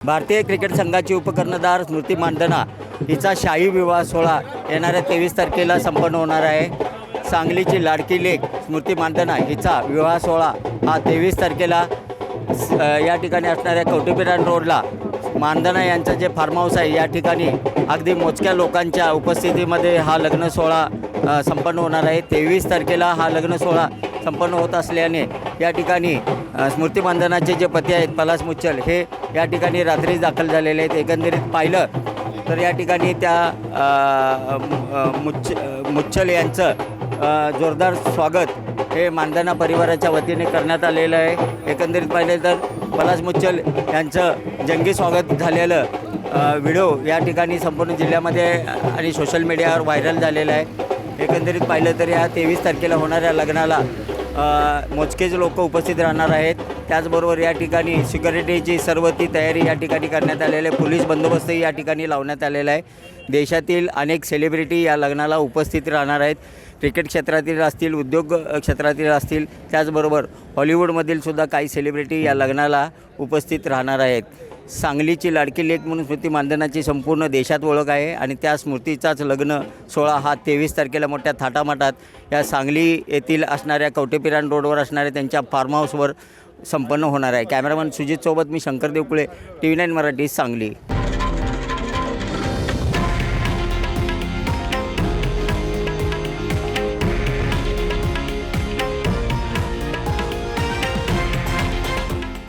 भारतीय क्रिकेट संघाची उपकर्णधार स्मृती मानधना हिचा शाही विवाह सोहळा येणाऱ्या तेवीस तारखेला संपन्न होणार आहे. सांगलीची लाडकी लेक स्मृती मानधना हिचा विवाह सोहळा हा तेवीस तारखेला या ठिकाणी असणाऱ्या कवटेपिरान रोडला. मानधना यांचं जे फार्म हाऊस आहे या ठिकाणी अगदी मोजक्या लोकांच्या उपस्थितीमध्ये हा लग्न सोहळा संपन्न होणार आहे. तेवीस तारखेला हा लग्न सोहळा संपन्न होत असल्याने या ठिकाणी अ, स्मृती मानधनाचे जे पती आहेत पलास मुच्छल हे या ठिकाणी रात्रीच दाखल झालेले आहेत. एकंदरीत पाहिलं तर या ठिकाणी त्या मुच्छ मुच्छल यांचं जोरदार स्वागत हे मानधना परिवाराच्या वतीने करण्यात आलेलं आहे. एकंदरीत पाहिले तर पलास मुच्छल यांचं जंगी स्वागत झालेलं व्हिडिओ या ठिकाणी संपूर्ण जिल्ह्यामध्ये आणि सोशल मीडियावर व्हायरल झालेला आहे. एकंदरीत पाहिलं तर या तेवीस तारखेला होणाऱ्या लग्नाला मोजकेच लोक उपस्थित राहणार आहेत. त्याचबरोबर या ठिकाणी सिक्युरिटीची सर्व ती तयारी या ठिकाणी करण्यात आलेली आहे. पोलीस बंदोबस्तही या ठिकाणी लावण्यात आलेला आहे. देशातील अनेक सेलिब्रिटी या लग्नाला उपस्थित राहणार आहेत. क्रिकेट क्षेत्रातील असतील उद्योग क्षेत्रातील असतील त्याचबरोबर हॉलिवूडमधील सुद्धा काही सेलिब्रिटी या लग्नाला उपस्थित राहणार आहेत. सांगलीची लाडकी लेक म्हणून स्मृती मानधनाची संपूर्ण देशात ओळख आहे आणि त्या स्मृतीचाच लग्न सोहळा हा तेवीस तारखेला मोठ्या थाटामाटात या सांगली येथील असणाऱ्या कवटेपिरान रोडवर असणाऱ्या त्यांच्या फार्म हाऊसवर संपन्न होणार आहे. कॅमेरामन सुजितसोबत मी Shankar Devkule T V nine Marathi Sangli.